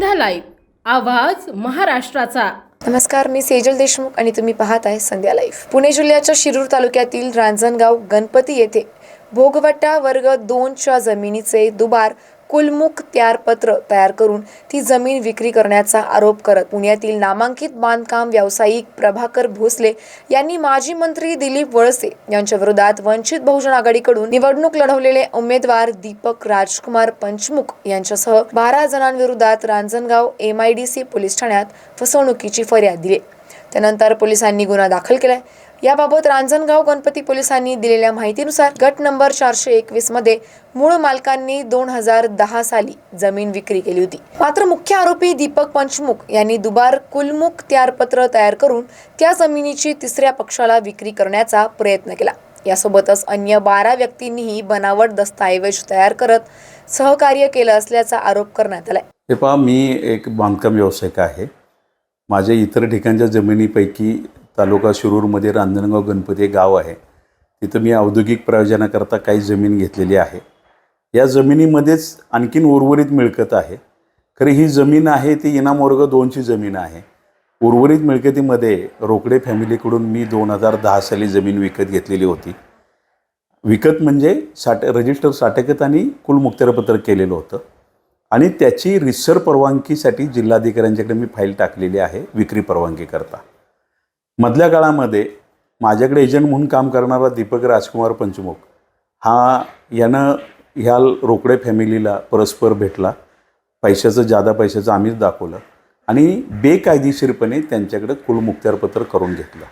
संध्या live आवाज महाराष्ट्राचा. नमस्कार मी सेजल देशमुख आणि तुम्ही पाहत आहे संध्या लाईव्ह. पुणे जिल्ह्याच्या शिरूर तालुक्यातील रांजणगाव गणपती येथे भोगवट्टा वर्ग दोनच्या जमिनीचे दुबार कुलमुख त्यारपत्र तयार करून ती जमीन विक्री करण्याचा आरोप करत पुण्यातील नामांकित बांधकाम व्यावसायिक प्रभाकर भोसले यांनी माजी मंत्री दिलीप वळसे यांच्या विरोधात वंचित बहुजन आघाडीकडून निवडणूक लढवलेले उमेदवार दीपक राजकुमार पंचमुख यांच्यासह बारा जणांविरोधात रांजणगाव एमआयडीसी पोलीस ठाण्यात फसवणुकीची फर्याद दिली. त्यानंतर पोलिसांनी गुन्हा दाखल केलाय. याबाबत रांजणगाव गणपती पोलिसांनी दिलेल्या माहितीनुसार गट नंबर चारशे एकवीसमध्ये मूळ मालकांनी दोन हजार दहा साली जमीन विक्री केली होती. मात्र मुख्य आरोपी दीपक पंचमुख यांनी दुबार कुलमुख त्यारपत्र तयार करून त्या जमिनीची तिसऱ्या पक्षाला विक्री करण्याचा प्रयत्न केला. यासोबतच अन्य बारा व्यक्तींनीही बनावट दस्तऐवज तयार करत सहकार्य केलं असल्याचा आरोप करण्यात आलाय. पहा मी एक बांधकाम व्यावसायिक आहे. माझ्या इतर ठिकाणच्या जमिनीपैकी तालुका शिरूरमध्ये रांजणगाव गणपती हे गाव आहे. तिथं मी औद्योगिक प्रयोजनाकरता काही जमीन घेतलेली आहे. या जमिनीमध्येच आणखीन उर्वरित मिळकत आहे. खरी ही जमीन आहे ती इनाम वर्ग दोनची जमीन आहे. उर्वरित मिळकतीमध्ये रोकडे फॅमिलीकडून मी दोन हजार दहा साली जमीन विकत घेतलेली होती. विकत म्हणजे साठ रजिस्टर साठेकत आणि कुलमुक्तरपत्र केलेलं होतं. आणि त्याची रिसर परवानगीसाठी जिल्हाधिकाऱ्यांच्याकडे मी फाईल टाकलेली आहे विक्री परवानगीकरता. मधल्या काळामध्ये माझ्याकडे एजंट म्हणून काम करणारा दीपक राजकुमार पंचमुख हा यानं ह्या रोकडे फॅमिलीला परस्पर भेटला. पैशाचं जादा पैशाचं आम्हीच दाखवलं आणि बेकायदेशीरपणे त्यांच्याकडे कुलमुक्तारपत्र करून घेतलं.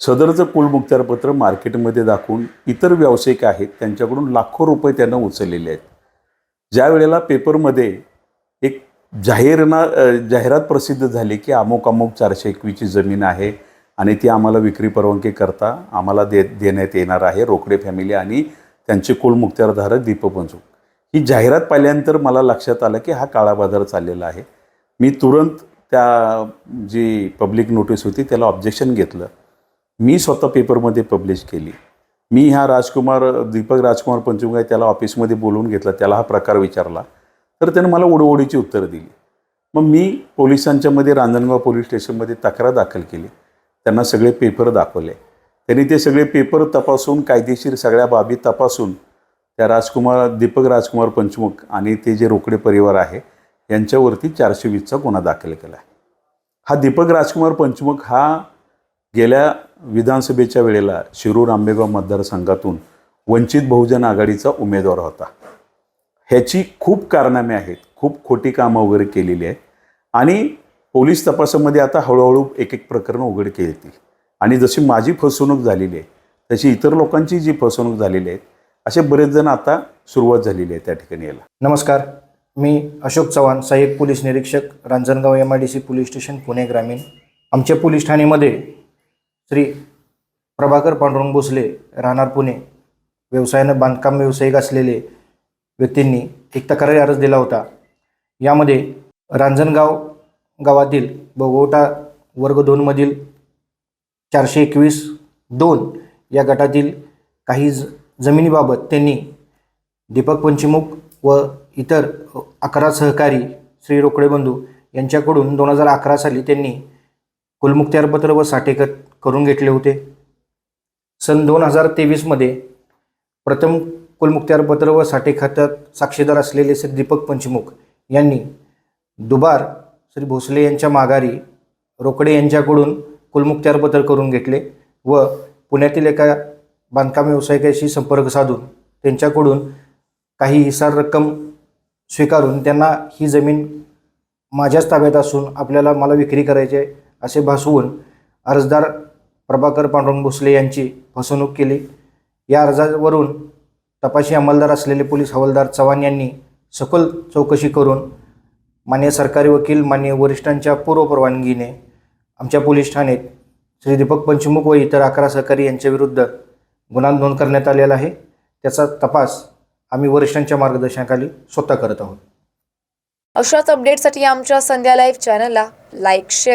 सदरचं कुलमुक्तारपत्र मार्केटमध्ये दाखवून इतर व्यावसायिक आहेत त्यांच्याकडून लाखो रुपये त्यांना उचललेले आहेत. ज्या वेळेला पेपरमध्ये एक जाहीरना जाहिरात प्रसिद्ध झाली की अमुक अमुक चारशे एकवीसची जमीन आहे आणि ती आम्हाला विक्री परवानगी करता आम्हाला दे देण्यात येणार आहे रोकडे फॅमिली आणि त्यांचे कुलमुक्तारधारक दीपक पंचूक ही जाहिरात पाहिल्यानंतर मला लक्षात आलं की हा काळा बाजार चाललेला आहे. मी तुरंत त्या जी पब्लिक नोटीस होती त्याला ऑब्जेक्शन घेतलं. मी स्वतः पेपरमध्ये पब्लिश केली. मी ह्या राजकुमार दीपक राजकुमार पंचमुख त्याला ऑफिसमध्ये बोलवून घेतलं त्याला हा प्रकार विचारला. तर त्याने मला ओढवडीची उत्तरं दिली. मग मी पोलिसांच्यामध्ये रांजणगाव पोलीस स्टेशनमध्ये तक्रार दाखल केली. त्यांना सगळे पेपर दाखवले. त्यांनी ते सगळे पेपर तपासून कायदेशीर सगळ्या बाबी तपासून त्या राजकुमार दीपक राजकुमार पंचमुख आणि ते जे रोकडे परिवार आहे यांच्यावरती चारशे वीसचा गुन्हा दाखल केला आहे. हा दीपक राजकुमार पंचमुख हा गेल्या विधानसभेच्या वेळेला शिरूर आंबेगाव मतदारसंघातून वंचित बहुजन आघाडीचा उमेदवार होता. ह्याची खूप कारनामे आहेत खूप खोटी कामं वगैरे केलेली आहेत. आणि पोलीस तपासामध्ये आता हळूहळू एक एक प्रकरण उघड केली आणि जशी माझी फसवणूक झालेली आहे तशी इतर लोकांची जी फसवणूक झालेली आहे असे बरेच जण आता सुरुवात झालेली आहे त्या ठिकाणी याला नमस्कार. मी अशोक चव्हाण सहाय्यक पोलीस निरीक्षक Ranjangaon M I D C police station Pune ग्रामीण. आमच्या पोलीस ठाणेमध्ये श्री प्रभाकर पांडुरंग भोसले राहणार पुणे व्यवसायानं बांधकाम व्यावसायिक असलेले व्यक्तींनी एक तक्रारी अर्ज दिला होता. यामध्ये रांजणगाव गावातील बगोटा वर्ग दोनमधील चारशे एकवीस दोन या गटातील काही ज जमिनीबाबत त्यांनी दीपक पंचमुख व इतर अकरा सहकारी श्री रोकडे बंधू यांच्याकडून दोन हजार अकरा साली त्यांनी कुलमुक्त्यारपत्र व साठेखत करून घेतले होते. सन दोन हजार तेवीसमध्ये प्रथम कुलमुक्त्यारपत्र व साठेखात्यात साक्षीदार असलेले श्री दीपक पंचमुख यांनी दुबार श्री भोसले यांच्या माघारी रोकडे यांच्याकडून कुलमुक्त्यारपत्र करून घेतले व पुण्यातील एका बांधकाम व्यावसायिकाशी संपर्क साधून त्यांच्याकडून काही हिसार रक्कम स्वीकारून त्यांना ही जमीन माझ्याच ताब्यात असून आपल्याला मला विक्री करायची आहे असे भासवून अर्जदार प्रभाकर पांडुरंग भोसले यांची फसवणूक केली. या अर्जावरून तपाशी अंमलदार असलेले पोलीस हवालदार चव्हाण यांनी सखोल चौकशी करून मान्य सरकारी वकील मान्य वरिष्ठांच्या पूर्व परवानगीने आमच्या पोलीस ठाण्यात श्री दीपक पंचमुख व इतर अकरा सहकारी यांच्याविरुद्ध गुन्हा नोंद करण्यात आलेला आहे. त्याचा तपास आम्ही वरिष्ठांच्या मार्गदर्शनाखाली स्वतः करत आहोत. अशाच अपडेटसाठी आमच्या संध्या लाईव्ह चॅनलला लाईक शेअर